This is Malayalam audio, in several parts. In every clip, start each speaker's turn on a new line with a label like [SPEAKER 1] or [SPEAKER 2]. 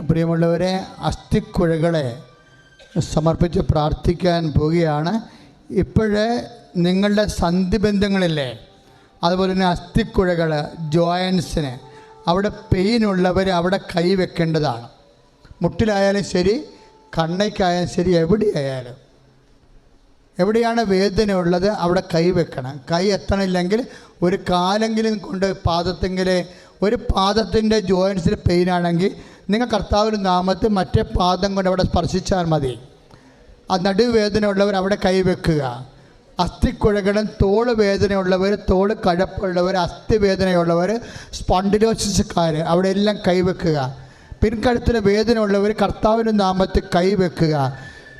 [SPEAKER 1] പ്രിയമുള്ളവരെ അസ്ഥിക്കുഴകളെ സമർപ്പിച്ച് പ്രാർത്ഥിക്കാൻ പോവുകയാണ്. ഇപ്പോഴേ നിങ്ങളുടെ സന്ധിബന്ധങ്ങളില്ലേ അതുപോലെ തന്നെ അസ്ഥിക്കുഴകൾ ജോയിൻസിന് അവിടെ പെയിൻ ഉള്ളവർ അവിടെ കൈവെക്കേണ്ടതാണ് മുട്ടിലായാലും ശരി കണ്ണയ്ക്കായാലും ശരി എവിടെയായാലും. എവിടെയാണ് വേദന ഉള്ളത് അവിടെ കൈ വെക്കണം. കൈ എത്തണില്ലെങ്കിൽ ഒരു കാലെങ്കിലും കൊണ്ട് പാദത്തെങ്കിൽ ഒരു പാദത്തിന്റെ ജോയിൻസിൽ പെയിൻ ആണെങ്കിൽ നിങ്ങൾ കർത്താവിന്റെ നാമത്തെ മറ്റേ പാദം കൊണ്ട് അവിടെ സ്പർശിച്ചാൽ മതി. ആ നടുവേദന ഉള്ളവർ അവിടെ കൈവെക്കുക അസ്ഥിക്കുഴകളും തോൾ വേദനയുള്ളവർ തോൾ കഴപ്പുള്ളവർ അസ്ഥി വേദനയുള്ളവർ സ്പോണ്ടിലോസിസുകാർ അവിടെ എല്ലാം കൈവെക്കുക പിൻകഴുത്തിന് വേദനയുള്ളവർ കർത്താവിന്റെ നാമത്തിൽ കൈവെക്കുക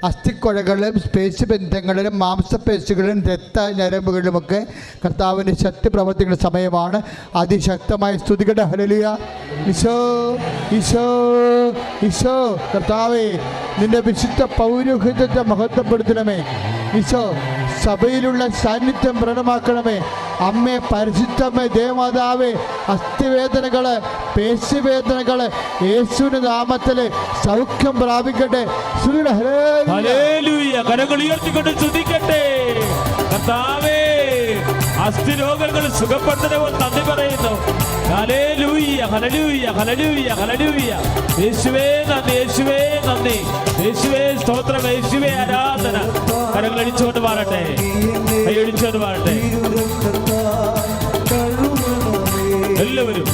[SPEAKER 1] അസ്ഥിക്കുഴകളിലും സ്പേസ് ബന്ധങ്ങളിലും മാംസപേശികളിലും രക്ത ഞരമ്പുകളിലുമൊക്കെ കർത്താവിന്റെ ശക്തി പ്രവർത്തിക്കുന്ന സമയമാണ്. അതിശക്തമായ സ്തുതികളുടെ ഹലലിയ ഈശോ ഈശോ ഈശോ. കർത്താവേ നിന്റെ വിശുദ്ധ പൗരോഹിത്യത്തെ മഹത്വപ്പെടുത്തണമേ. ഈശോ സഭയിലുള്ള സാന്നിധ്യം പ്രകടമാക്കണമേ അമ്മേ പരിശുദ്ധമ്മേ ദേവമാതാവേ അസ്ഥിവേദനകൾ പേശിവേദനകൾ യേശുവിന്റെ നാമത്തിൽ സൗഖ്യം പ്രാപിക്കട്ടെ.
[SPEAKER 2] കരങ്ങൾ ഉയർത്തിക്കൊണ്ട് സ്തുതിക്കട്ടെ. കർത്താവേ അസ്ഥിരോഗങ്ങൾ സുഖപ്പെടുത്തണമോ നന്ദി പറയുന്നു. ഹലലൂയ ഹലലൂയ ഹലലൂയ ഹലലൂയ യേശുവേ നന്ദി യേശുവേ നന്ദി. യേശുവേ സ്തോത്രം യേശുവേ ആരാധന. കരങ്ങൾ അടിച്ചുകൊണ്ട് മാറട്ടെ. കൈ അടിച്ചുകൊണ്ട് മാറട്ടെ. എല്ലാവരും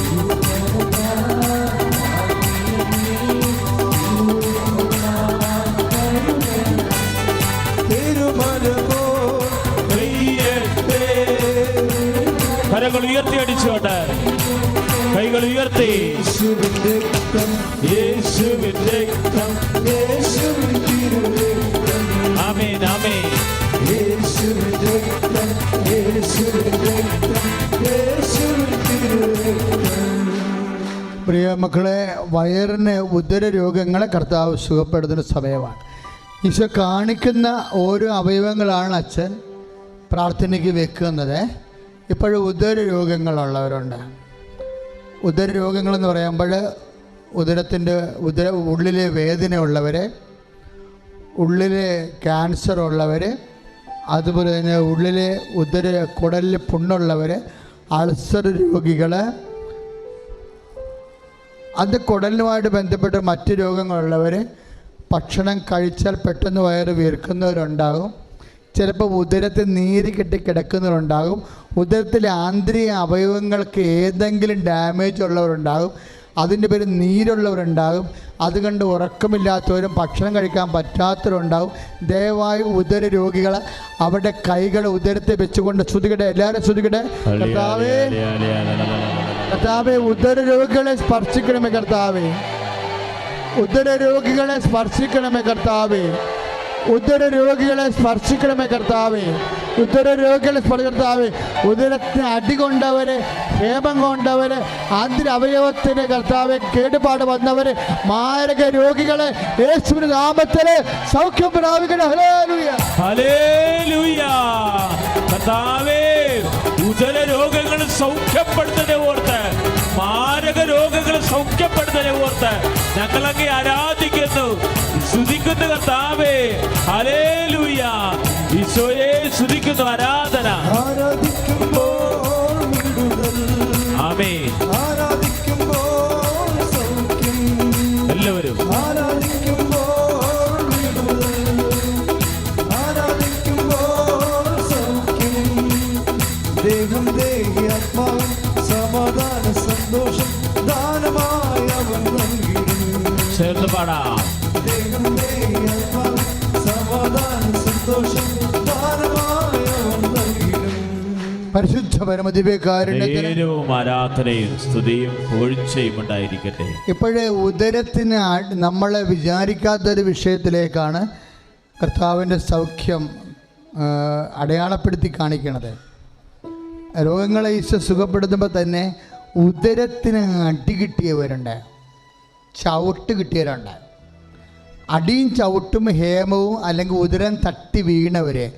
[SPEAKER 1] മക്കളെ വയറിന് ഉദര രോഗങ്ങളെ കർത്താവ് സുഖപ്പെടുത്തുന്ന സമയമാണ്. ഈശോ കാണിക്കുന്ന ഓരോ അവയവങ്ങളാണ് അച്ഛൻ പ്രാർത്ഥനയ്ക്ക് വെക്കുന്നത്. ഇപ്പോഴും ഉദര രോഗങ്ങളുള്ളവരുണ്ട്. ഉദര രോഗങ്ങളെന്ന് പറയുമ്പോൾ ഉദരത്തിന്റെ ഉദര ഉള്ളിലെ വേദന വേദനയുള്ളവർ ഉള്ളിലെ ക്യാൻസർ ഉള്ളവർ അതുപോലെ തന്നെ ഉള്ളിലെ ഉദര കുടലിൽ പുണ്ണുള്ളവർ അൾസർ രോഗികൾ അത് കുടലുമായിട്ട് ബന്ധപ്പെട്ട് മറ്റ് രോഗങ്ങളുള്ളവർ ഭക്ഷണം കഴിച്ചാൽ പെട്ടെന്ന് വയറ് വീർക്കുന്നവരുണ്ടാകും. ചിലപ്പോൾ ഉദരത്തിൽ നീര് കെട്ടി കിടക്കുന്നവരുണ്ടാകും. ഉദരത്തിലെ ആന്തരിക അവയവങ്ങൾക്ക് ഏതെങ്കിലും ഡാമേജ് ഉള്ളവരുണ്ടാകും. അതിന്റെ പേര് നീരുള്ളവരുണ്ടാകും. അത് കണ്ട് ഉറക്കമില്ലാത്തവരും ഭക്ഷണം കഴിക്കാൻ പറ്റാത്തവരുണ്ടാകും. ദയവായി ഉദര രോഗികൾ അവരുടെ കൈകൾ ഉദരത്തെ വെച്ചുകൊണ്ട് ശ്രുതികട്ടെ എല്ലാവരും ശ്രുതികട്ടെ കർത്താവേ. കർത്താവേ ഉദര രോഗികളെ സ്പർശിക്കണമേ കർത്താവേ. ഉദര രോഗികളെ സ്പർശിക്കണമേ കർത്താവെ. ഉദര രോഗികളെ സ്പർശിക്കണമേ കർത്താവേ. ഉദര രോഗികളെ സ്പർശിക്കർത്താവേ കർത്താവെ. ഉദരത്തിന് അടി കൊണ്ടവര് ഹേമം കൊണ്ടവര് ആന്തര അവയവത്തിന് കർത്താവെ കേടുപാട് വന്നവര് മാരക രോഗികളെ യേശുവിന് നാമത്തിൽ സൗഖ്യം പ്രാപിക്കണം.
[SPEAKER 2] കർത്താവേ ഉദര രോഗങ്ങൾ സൗഖ്യപ്പെടുത്തണേ ഓർത്ത് മാരക രോഗങ്ങൾ സൗഖ്യപ്പെടുത്തണേ ഓർത്ത് ഞങ്ങളങ്ങെ ആരാധിക്കുന്നു. സ്തുതിക്കുന്നു കർത്താവേ ഹല്ലേലൂയ. ഈശോയെ സ്തുതിക്കുന്നു ആരാധന. ആമേ എല്ലാവരും
[SPEAKER 3] ദേഹം ദേഹി ആത്മാവും സമാധാന സന്തോഷം ദാനമായ
[SPEAKER 2] ചേർന്ന് പാടാം
[SPEAKER 1] പരിശുദ്ധ
[SPEAKER 2] ആരാധനയും സ്തുതിയും ഉണ്ടായിരിക്കട്ടെ.
[SPEAKER 1] ഇപ്പോഴേ ഉദരത്തിന് നമ്മളെ വിചാരിക്കാത്തൊരു വിഷയത്തിലേക്കാണ് കർത്താവിന്റെ സൗഖ്യം അടയാളപ്പെടുത്തി കാണിക്കണത്. രോഗങ്ങളെ ഈശോ സുഖപ്പെടുത്തുമ്പോൾ തന്നെ ഉദരത്തിന് അടി കിട്ടിയവരുണ്ട്. ചവിട്ട് കിട്ടിയവരുണ്ട്. അടിയും ചവിട്ടും ഹേമവും അല്ലെങ്കിൽ ഉദരം തട്ടി വീണവരെ.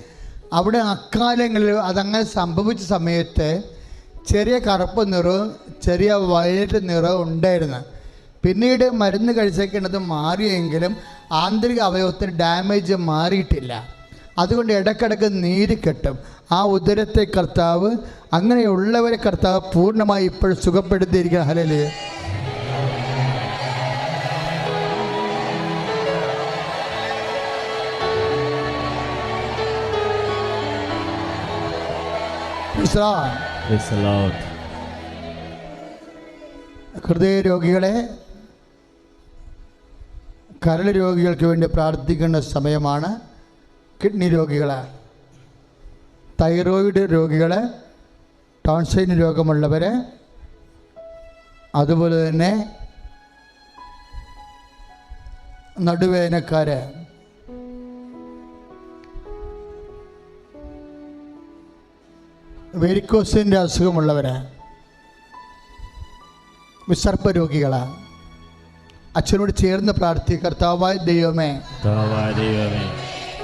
[SPEAKER 1] അവിടെ അക്കാലങ്ങളിൽ അതങ്ങനെ സംഭവിച്ച സമയത്ത് ചെറിയ കറുപ്പ് നിറവും ചെറിയ വയലറ്റ് നിറവും ഉണ്ടായിരുന്നു. പിന്നീട് മരുന്ന് കഴിച്ചേക്കുന്നത് മാറിയെങ്കിലും ആന്തരിക അവയവത്തിന് ഡാമേജ് മാറിയിട്ടില്ല. അതുകൊണ്ട് ഇടക്കിടക്ക് നീര് കെട്ടും. ആ ഉദരത്തെ കർത്താവ് അങ്ങനെയുള്ളവരെ കർത്താവ് പൂർണമായി ഇപ്പോൾ സുഖപ്പെടുത്തിയിരിക്കുക ഹലല് ഹൃദയ രോഗികളെ കരൾ രോഗികൾക്ക് വേണ്ടി പ്രാർത്ഥിക്കേണ്ട സമയമാണ് കിഡ്നി രോഗികളെ. തൈറോയിഡ് രോഗികൾ ടോൺസൈൻ രോഗമുള്ളവർ അതുപോലെ തന്നെ നടുവേദനക്കാർ വെരിക്കോസിന്റെ അസുഖമുള്ളവരാണ് വിസർപ്പ രോഗികളാണ് അച്ഛനോട് ചേർന്ന് പ്രാർത്ഥി കർത്താവായ ദൈവമേ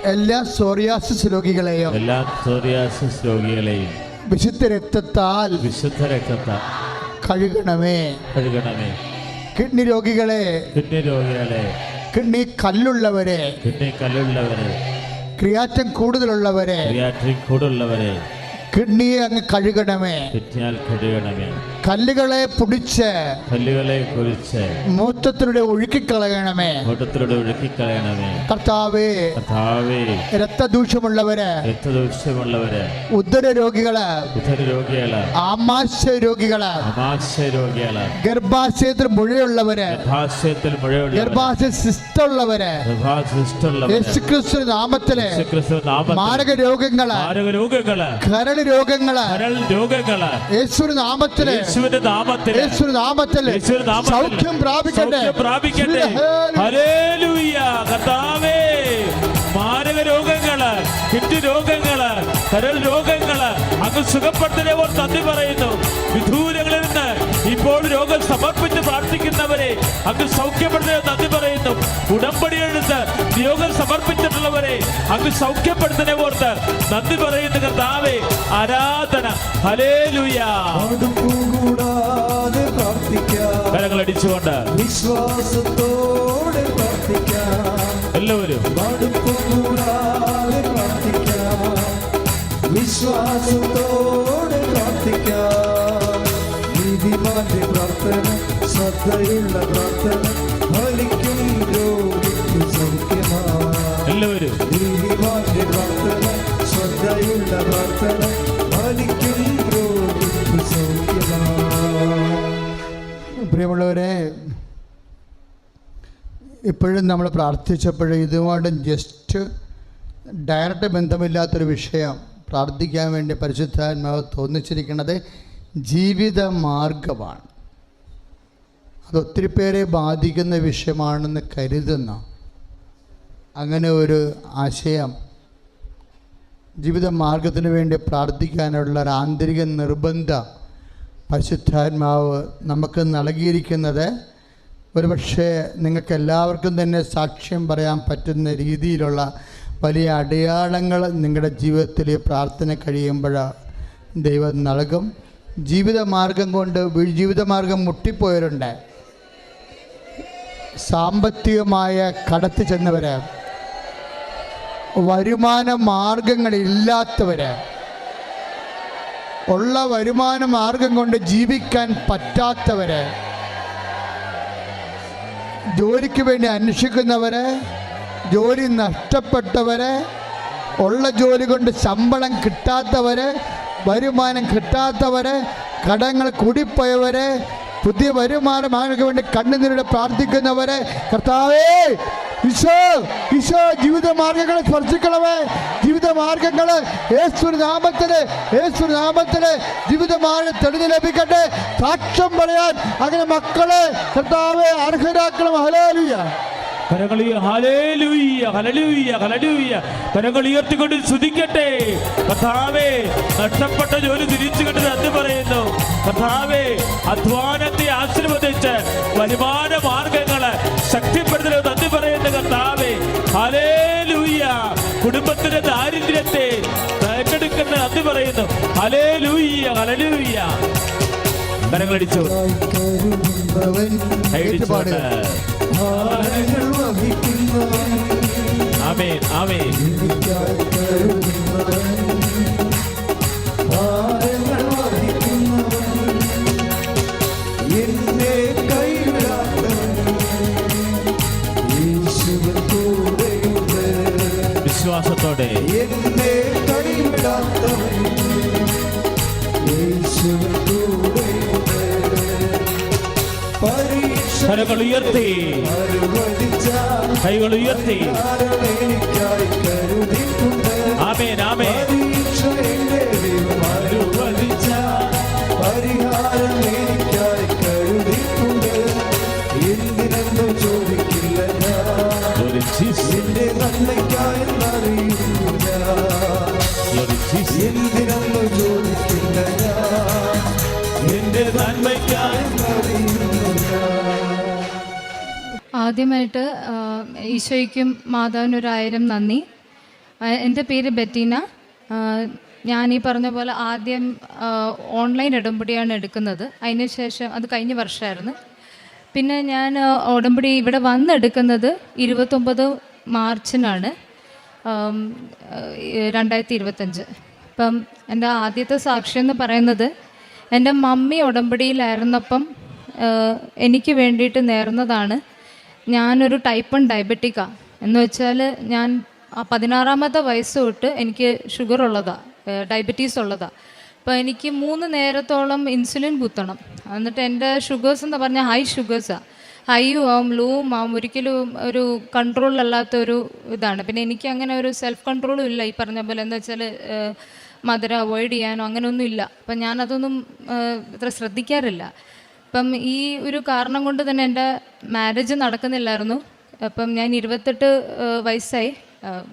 [SPEAKER 1] എല്ലാ സോറിയാസിസ് രോഗികളെയും
[SPEAKER 2] എല്ലാ സോറിയാസിസ് രോഗികളെയും
[SPEAKER 1] വിശുദ്ധ രക്തത്താൽ
[SPEAKER 2] വിശുദ്ധ രക്തത്താൽ
[SPEAKER 1] കഴുകണമേ.
[SPEAKER 2] കഴുകണമേ.
[SPEAKER 1] കിഡ്നി രോഗികളെ
[SPEAKER 2] കിഡ്നി രോഗികളെ
[SPEAKER 1] കിഡ്നി കല്ലുള്ളവരെ
[SPEAKER 2] കിഡ്നി കല്ലുള്ളവരെ
[SPEAKER 1] ക്രിയാറ്റം കൂടുതലുള്ളവരെ
[SPEAKER 2] ക്രിയാറ്റം കൂടുള്ളവരെ
[SPEAKER 1] കിഡ്നിയെ അങ്ങ് കഴുകണമേ.
[SPEAKER 2] കിഡ്നിയാൽ കഴുകണമേ.
[SPEAKER 1] കല്ലുകളെ പൊടിച്ച്
[SPEAKER 2] കല്ലുകളെ കുറിച്ച്
[SPEAKER 1] മൂത്രത്തിലൂടെ ഒഴുക്കിക്കളയണമേ.
[SPEAKER 2] കൂട്ടത്തിലൂടെ ഒഴുക്കിക്കളയണമേ.
[SPEAKER 1] കർത്താവേ
[SPEAKER 2] കർത്താവേ
[SPEAKER 1] രക്തദൂഷ്യമുള്ളവര്
[SPEAKER 2] രക്തദൂഷ്യമുള്ളവര്
[SPEAKER 1] ഉദര രോഗികൾ
[SPEAKER 2] ഉദര രോഗികൾ
[SPEAKER 1] ആമാശയ രോഗികൾ
[SPEAKER 2] അമാശയ രോഗികൾ
[SPEAKER 1] ഗർഭാശയത്തിൽ മുഴയുള്ളവര്
[SPEAKER 2] ഗർഭാശയത്തിൽ മുഴയുള്ള
[SPEAKER 1] ഗർഭാശയ സിസ്റ്റുള്ളവര് യേശുക്രിസ്തു
[SPEAKER 2] നാമത്തിൽ
[SPEAKER 1] മാരക രോഗങ്ങൾ
[SPEAKER 2] മാരക രോഗങ്ങൾ
[SPEAKER 1] കരൾ രോഗങ്ങൾ
[SPEAKER 2] കരൾ രോഗങ്ങൾ
[SPEAKER 1] യേശു നാമത്തിൽ
[SPEAKER 2] യേശുവിന്റെ നാമത്തിൽ.
[SPEAKER 1] യേശുവിന്റെ നാമത്തിൽ
[SPEAKER 2] യേശുവിന്റെ നാമത്തിൽ.
[SPEAKER 1] സൗഖ്യം പ്രാപിക്കട്ടെ.
[SPEAKER 2] സൗഖ്യം പ്രാപിക്കട്ടെ.
[SPEAKER 1] ഹല്ലേലൂയ.
[SPEAKER 2] കർത്താവേ മാരക രോഗങ്ങൾ കിഡ്നി രോഗങ്ങൾ കരൽ രോഗങ്ങൾ അങ്ങ് സുഖപ്പെടുത്തലേ ഓർ നന്ദി പറയുന്നു. വിദൂരങ്ങളിൽ നിന്ന് ഇപ്പോൾ രോഗം സമർപ്പിച്ച് പ്രാർത്ഥിക്കുന്നവരെ അങ്ങ് സൗഖ്യപ്പെടുത്തലേ നന്ദി പറയുന്നു. ഉടമ്പടി എടുത്ത് രോഗം സമർപ്പിച്ചിട്ടുള്ളവരെ അങ്ങ് സൗഖ്യപ്പെടുത്തനെ ഓർത്ത് നന്ദി പറയുന്ന കർത്താവേ. ആരാധന. ഹലേലുയ
[SPEAKER 3] കൂടാതെ
[SPEAKER 2] കരങ്ങൾ അടിച്ചുകൊണ്ട്
[SPEAKER 3] വിശ്വാസത്തോടെ
[SPEAKER 2] എല്ലാവരും.
[SPEAKER 3] വിശ്വാസത്തോടെ പ്രാർത്ഥിക്കാം. നീതിമാന്റെ പ്രാർത്ഥന ശ്രദ്ധയുള്ള പ്രാർത്ഥന ഫലിക്കും രോഗിക്ക് സൗഖ്യമാണ്
[SPEAKER 2] എല്ലാവരും
[SPEAKER 1] പ്രിയമുള്ളവരെ ഇപ്പോഴും നമ്മൾ പ്രാർത്ഥിച്ചപ്പോഴും ഇതുമായിട്ട് ജസ്റ്റ് ഡയറക്റ്റ് ബന്ധമില്ലാത്തൊരു വിഷയം പ്രാർത്ഥിക്കാൻ വേണ്ടി പരിശുദ്ധാത്മാവ് തോന്നിച്ചിരിക്കുന്നത് ജീവിത മാർഗമാണ് അത് ഒത്തിരി പേരെ ബാധിക്കുന്ന വിഷയമാണെന്ന് കരുതുന്നു അങ്ങനെ ഒരു ആശയം ജീവിത മാർഗത്തിന് വേണ്ടി പ്രാർത്ഥിക്കാനുള്ള ഒരു ആന്തരിക നിർബന്ധ പരിശുദ്ധാത്മാവ് നമുക്ക് നൽകിയിരിക്കുന്നത്. ഒരുപക്ഷെ നിങ്ങൾക്ക് എല്ലാവർക്കും തന്നെ സാക്ഷ്യം പറയാൻ പറ്റുന്ന രീതിയിലുള്ള വലിയ അടയാളങ്ങൾ നിങ്ങളുടെ ജീവിതത്തിൽ പ്രാർത്ഥന കഴിയുമ്പോൾ ദൈവം നൽകും. ജീവിത മാർഗം കൊണ്ട് ജീവിതമാർഗം മുട്ടിപ്പോയവരുണ്ട്. സാമ്പത്തികമായ കടത്തി ചെന്നവർ വരുമാന മാർഗങ്ങളില്ലാത്തവര് ഉള്ള വരുമാന മാർഗം കൊണ്ട് ജീവിക്കാൻ പറ്റാത്തവര്. ജോലിക്ക് വേണ്ടി അന്വേഷിക്കുന്നവര് ജോലി നഷ്ടപ്പെട്ടവര് ഉള്ള ജോലി കൊണ്ട് ശമ്പളം കിട്ടാത്തവര് വരുമാനം കിട്ടാത്തവര് കടങ്ങൾ കൂടിപ്പോയവര് പുതിയ വരുമാന മാർഗം വേണ്ടി കണ്ണുനീരുടെ പ്രാർത്ഥിക്കുന്നവരെ കർത്താവേ ഈശോ ഈശോ ജീവിത മാർഗങ്ങളെ സ്പർശിക്കണമേ. ജീവിത മാർഗങ്ങൾ യേശു നാമത്തിന് യേശു നാമത്തിൽ ജീവിത മാർഗം തെളിഞ്ഞു ലഭിക്കട്ടെ. സാക്ഷ്യം പറയാൻ അങ്ങനെ മക്കളെ കർത്താവെ അർഹരാക്കണം. ഹലാലിയ
[SPEAKER 2] ഉയർത്തിക്കൊണ്ട് സ്തുതിക്കട്ടെ. കഥാവേ നഷ്ടപ്പെട്ട ജോലി തിരിച്ചു കിട്ടി നന്ദി പറയുന്നു. കഥാവേ അധ്വാനത്തെ ആശീർവദിച്ച് വരുമാന മാർഗങ്ങൾ കുടുംബത്തിന്റെ ദാരിദ്ര്യത്തെ ഏറ്റെടുക്കുന്ന അത് പറയുന്നു. ഹലേലൂയ്യ അലലൂയ്യ കരങ്ങളടിച്ചു ആമേ
[SPEAKER 3] ആമേ വഹിക്കുന്നവൻ
[SPEAKER 2] ആമേൻ വിശ്വാസത്തോടെ. കരങ്ങൾ ഉയർത്തി. കൈകൾ ഉയർത്തി.
[SPEAKER 3] ആമേ രാമേ പരിഹാരം എന്തിനെന്ന് ചോദിക്കില്ല എന്റെ നന്മയ്ക്കായി
[SPEAKER 4] ആദ്യമായിട്ട് ഈശോയ്ക്കും മാതാവിനും ഒരായിരം നന്ദി. എന്റെ പേര് ബെറ്റീന. ഞാൻ ഈ പറഞ്ഞ പോലെ ആദ്യം ഓൺലൈൻ ഉടമ്പടിയാണ് എടുക്കുന്നത്. അതിനുശേഷം അത് കഴിഞ്ഞ വർഷമായിരുന്നു. പിന്നെ ഞാൻ ഉടമ്പടി ഇവിടെ വന്നെടുക്കുന്നത് ഇരുപത്തൊമ്പത് മാർച്ചിനാണ് രണ്ടായിരത്തി ഇരുപത്തഞ്ച് ഇപ്പം എന്റെ ആദ്യത്തെ സാക്ഷ്യം എന്ന് പറയുന്നത് എന്റെ മമ്മി ഉടമ്പടിയിലായിരുന്നപ്പം എനിക്ക് വേണ്ടിയിട്ട് നേർന്നതാണ്. ഞാനൊരു ടൈപ്പ് വൺ ഡയബറ്റിക്കാണ് എന്ന് വെച്ചാൽ ഞാൻ പതിനാറാമത്തെ വയസ്സ് തൊട്ട് എനിക്ക് ഷുഗർ ഉള്ളതാണ് ഡയബറ്റീസ് ഉള്ളതാണ് അപ്പോൾ എനിക്ക് മൂന്ന് നേരത്തോളം ഇൻസുലിൻ കുത്തണം. എന്നിട്ട് എന്റെ ഷുഗേഴ്സ് എന്ന് പറഞ്ഞാൽ ഹൈ ഷുഗേഴ്സാണ് ഹൈയും ആവും ലോവും ആവും ഒരിക്കലും ഒരു കൺട്രോളിലല്ലാത്ത ഒരു ഇതാണ്. പിന്നെ എനിക്ക് അങ്ങനെ ഒരു സെൽഫ് കൺട്രോളും ഇല്ല. ഈ പറഞ്ഞ പോലെ എന്താ വെച്ചാൽ മധുരം അവോയ്ഡ് ചെയ്യാനോ അങ്ങനെയൊന്നും ഇല്ല. അപ്പം ഞാനതൊന്നും ഇത്ര ശ്രദ്ധിക്കാറില്ല. അപ്പം ഈ ഒരു കാരണം കൊണ്ട് തന്നെ എന്റെ മാരേജ് നടക്കുന്നില്ലായിരുന്നു. അപ്പം ഞാൻ ഇരുപത്തെട്ട് വയസ്സായി.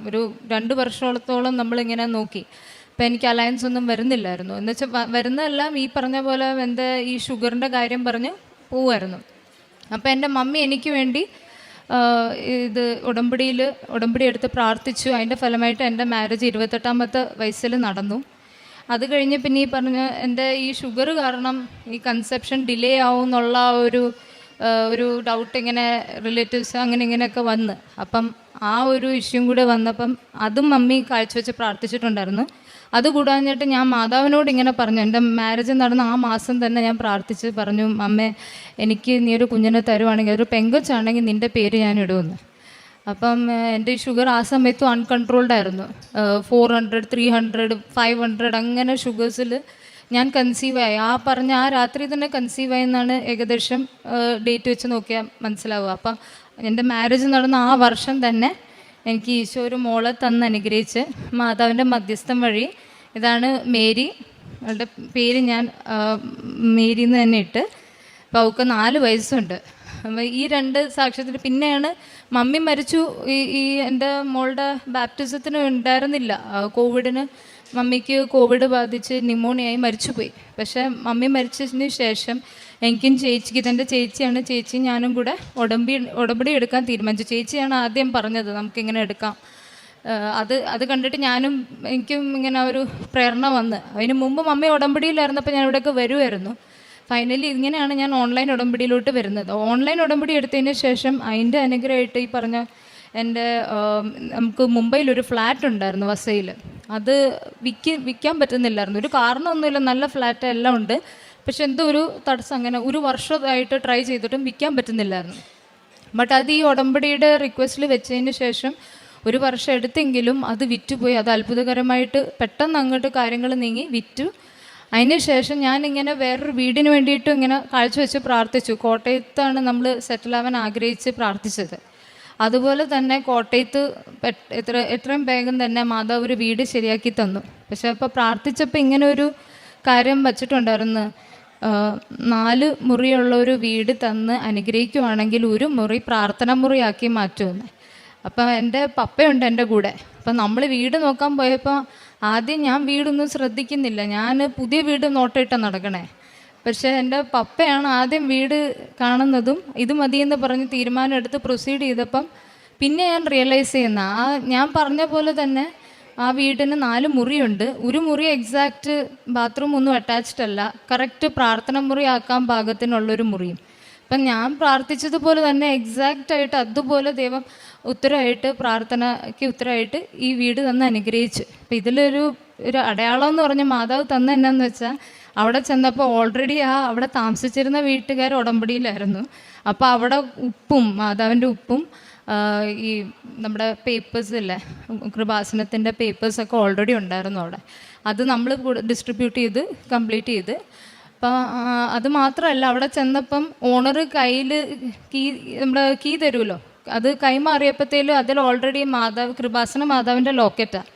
[SPEAKER 4] ഒരു രണ്ട് വർഷത്തോളം നമ്മളിങ്ങനെ നോക്കി. അപ്പം എനിക്ക് അലയൻസ് ഒന്നും വരുന്നില്ലായിരുന്നു. എന്നുവെച്ചാൽ വരുന്നതെല്ലാം ഈ പറഞ്ഞ പോലെ എന്റെ ഈ ഷുഗറിന്റെ കാര്യം പറഞ്ഞ് പോവായിരുന്നു. അപ്പോൾ എന്റെ മമ്മി എനിക്ക് വേണ്ടി ഇത് ഉടമ്പടിയിൽ ഉടമ്പടി എടുത്ത് പ്രാർത്ഥിച്ചു. അതിന്റെ ഫലമായിട്ട് എന്റെ മാരേജ് ഇരുപത്തെട്ടാമത്തെ വയസ്സിൽ നടന്നു. അത് കഴിഞ്ഞ് പിന്നെ ഈ പറഞ്ഞ എന്റെ ഈ ഷുഗർ കാരണം ഈ കൺസെപ്ഷൻ ഡിലേ ആവും എന്നുള്ള ഒരു ഒരു ഡൗട്ട് ഇങ്ങനെ റിലേറ്റീവ്സ് അങ്ങനെ ഇങ്ങനെയൊക്കെ വന്ന്. അപ്പം ആ ഒരു ഇഷ്യൂം കൂടെ വന്നപ്പം അതും മമ്മി കാഴ്ചവെച്ച് പ്രാർത്ഥിച്ചിട്ടുണ്ടായിരുന്നു. അത് കൂടാഞ്ഞിട്ട് ഞാൻ മാതാവിനോട് ഇങ്ങനെ പറഞ്ഞു എന്റെ മാരേജ് നടന്ന ആ മാസം തന്നെ ഞാൻ പ്രാർത്ഥിച്ച് പറഞ്ഞു അമ്മേ എനിക്ക് നീ ഒരു കുഞ്ഞിനെ തരുവാണെങ്കിൽ ഒരു പെങ്കൊച്ചാണെങ്കിൽ നിന്റെ പേര് ഞാൻ ഇടുമെന്ന്. അപ്പം എന്റെ ഷുഗർ ആ സമയത്തും അൺകൺട്രോൾഡ് ആയിരുന്നു. Four hundred three hundred five hundred അങ്ങനെ ഷുഗേഴ്സിൽ ഞാൻ കൺസീവ് ആയി. ആ പറഞ്ഞ ആ രാത്രി തന്നെ കൺസീവ് ആയി എന്നാണ് ഏകദേശം ഡേറ്റ് വെച്ച് നോക്കിയാൽ മനസ്സിലാവുക. അപ്പം എന്റെ മാരേജ് നടന്ന ആ വർഷം തന്നെ എനിക്ക് ഈശോ ഒരു മോളെ തന്ന് അനുഗ്രഹിച്ച് മാതാവിന്റെ മധ്യസ്ഥം വഴി ഇതാണ് മേരി. അവളുടെ പേര് ഞാൻ മേരി എന്ന് തന്നെ ഇട്ട്. അപ്പോൾ അവൾക്ക് നാല് വയസ്സുണ്ട്. അപ്പോൾ ഈ രണ്ട് സാക്ഷ്യത്തിന് പിന്നെയാണ് മമ്മി മരിച്ചു. ഈ ഈ എന്റെ മോളുടെ ബാപ്റ്റിസത്തിന് ഉണ്ടായിരുന്നില്ല. കോവിഡിന് മമ്മിക്ക് കോവിഡ് ബാധിച്ച് ന്യൂമോണിയായി മരിച്ചുപോയി. പക്ഷേ മമ്മി മരിച്ചതിന് ശേഷം എനിക്കും ചേച്ചിക്ക് ഇതെന്റെ ചേച്ചിയാണ്. ചേച്ചി ഞാനും കൂടെ ഉടമ്പി ഉടമ്പടി എടുക്കാൻ തീരുമാനിച്ചു. ചേച്ചിയാണ് ആദ്യം പറഞ്ഞത് നമുക്കിങ്ങനെ എടുക്കാം. അത് അത് കണ്ടിട്ട് ഞാനും എനിക്കും ഇങ്ങനെ ഒരു പ്രേരണ വന്ന്. അതിന് മുമ്പ് മമ്മി ഉടമ്പടിയിലായിരുന്നപ്പോൾ ഞാൻ ഇവിടെയൊക്കെ വരുമായിരുന്നു ഫൈനലി ഇങ്ങനെയാണ് ഞാൻ ഓൺലൈൻ ഉടമ്പടിയിലോട്ട് വരുന്നത്. ഓൺലൈൻ ഉടമ്പടി എടുത്തതിന് ശേഷം അതിന്റെ അനുഗ്രഹമായിട്ട് ഈ പറഞ്ഞ എന്റെ നമുക്ക് മുംബൈയിൽ ഒരു ഫ്ലാറ്റ് ഉണ്ടായിരുന്നു വസയിൽ. അത് വിൽക്കി വിൽക്കാൻ പറ്റുന്നില്ലായിരുന്നു. ഒരു കാരണമൊന്നുമില്ല നല്ല ഫ്ലാറ്റ് എല്ലാം ഉണ്ട്. പക്ഷെ എന്തോ ഒരു തടസ്സം അങ്ങനെ ഒരു വർഷമായിട്ട് ട്രൈ ചെയ്തിട്ടും വിൽക്കാൻ പറ്റുന്നില്ലായിരുന്നു. ബട്ട് അത് ഈ ഉടമ്പടിയുടെ റിക്വസ്റ്റിൽ വെച്ചതിന് ശേഷം ഒരു വർഷം എടുത്തെങ്കിലും അത് വിറ്റുപോയി. അത് അത്ഭുതകരമായിട്ട് പെട്ടെന്ന് അങ്ങോട്ട് കാര്യങ്ങൾ നീങ്ങി വിറ്റു. അതിന് ശേഷം ഞാനിങ്ങനെ വേറൊരു വീടിന് വേണ്ടിയിട്ട് ഇങ്ങനെ കാഴ്ചവെച്ച് പ്രാർത്ഥിച്ചു. കോട്ടയത്താണ് നമ്മൾ സെറ്റിൽ ആവാൻ ആഗ്രഹിച്ച് പ്രാർത്ഥിച്ചത്. അതുപോലെ തന്നെ കോട്ടയത്ത് എത്ര എത്രയും വേഗം തന്നെ മാതാവ് ഒരു വീട് ശരിയാക്കി തന്നു. പക്ഷെ അപ്പോൾ പ്രാർത്ഥിച്ചപ്പോൾ ഇങ്ങനെ ഒരു കാര്യം വച്ചിട്ടുണ്ടായിരുന്നു. നാല് മുറിയുള്ള ഒരു വീട് തന്ന് അനുഗ്രഹിക്കുവാണെങ്കിൽ ഒരു മുറി പ്രാർത്ഥന മുറിയാക്കി മാറ്റുമെന്ന്. അപ്പം എന്റെ പപ്പയുണ്ട് എന്റെ കൂടെ. അപ്പം നമ്മൾ വീട് നോക്കാൻ പോയപ്പോൾ ആദ്യം ഞാൻ വീടൊന്നും ശ്രദ്ധിക്കുന്നില്ല. ഞാൻ പുതിയ വീട് നോട്ടിട്ട് നടക്കണേ. പക്ഷേ എന്റെ പപ്പയാണ് ആദ്യം വീട് കാണുന്നതും ഇത് മതിയെന്ന് പറഞ്ഞ് തീരുമാനം എടുത്ത് പ്രൊസീഡ് ചെയ്തപ്പം പിന്നെ ഞാൻ റിയലൈസ് ചെയ്യുന്ന ആ ഞാൻ പറഞ്ഞ പോലെ തന്നെ ആ വീടിന് നാല് മുറിയുണ്ട്. ഒരു മുറി എക്സാക്റ്റ് ബാത്റൂം ഒന്നും അറ്റാച്ച്ഡ് അല്ല. കറക്റ്റ് പ്രാർത്ഥന മുറി ആക്കാൻ പാകത്തിനുള്ളൊരു മുറിയും അപ്പം ഞാൻ പ്രാർത്ഥിച്ചതുപോലെ തന്നെ എക്സാക്റ്റ് ആയിട്ട് അതുപോലെ ദൈവം ഉത്തരമായിട്ട് പ്രാർത്ഥനയ്ക്ക് ഉത്തരമായിട്ട് ഈ വീട് തന്നെ അനുഗ്രഹിച്ചു. അപ്പം ഇതിലൊരു ഒരു അടയാളം എന്ന് പറഞ്ഞ മാതാവ് തന്നെ എന്നാന്ന് വെച്ചാൽ അവിടെ ചെന്നപ്പോൾ ഓൾറെഡി ആ അവിടെ താമസിച്ചിരുന്ന വീട്ടുകാർ ഉടമ്പടിയിലായിരുന്നു. അപ്പോൾ അവിടെ ഉപ്പും മാതാവിന്റെ ഉപ്പും ഈ നമ്മുടെ പേപ്പേഴ്സ് ഇല്ലേ? കൃപാസനത്തിന്റെ പേപ്പേഴ്സൊക്കെ ഓൾറെഡി ഉണ്ടായിരുന്നു അവിടെ. അത് നമ്മൾ ഡിസ്ട്രിബ്യൂട്ട് ചെയ്ത് കംപ്ലീറ്റ് ചെയ്ത്. അപ്പം അത് മാത്രമല്ല അവിടെ ചെന്നപ്പം ഓണർ കയ്യിൽ കീ നമ്മുടെ കീ തരുമല്ലോ അത് കൈമാറിയപ്പോഴത്തേലും അതിൽ ഓൾറെഡി മാതാവ് കൃപാസന മാതാവിന്റെ ലോക്കറ്റാണ്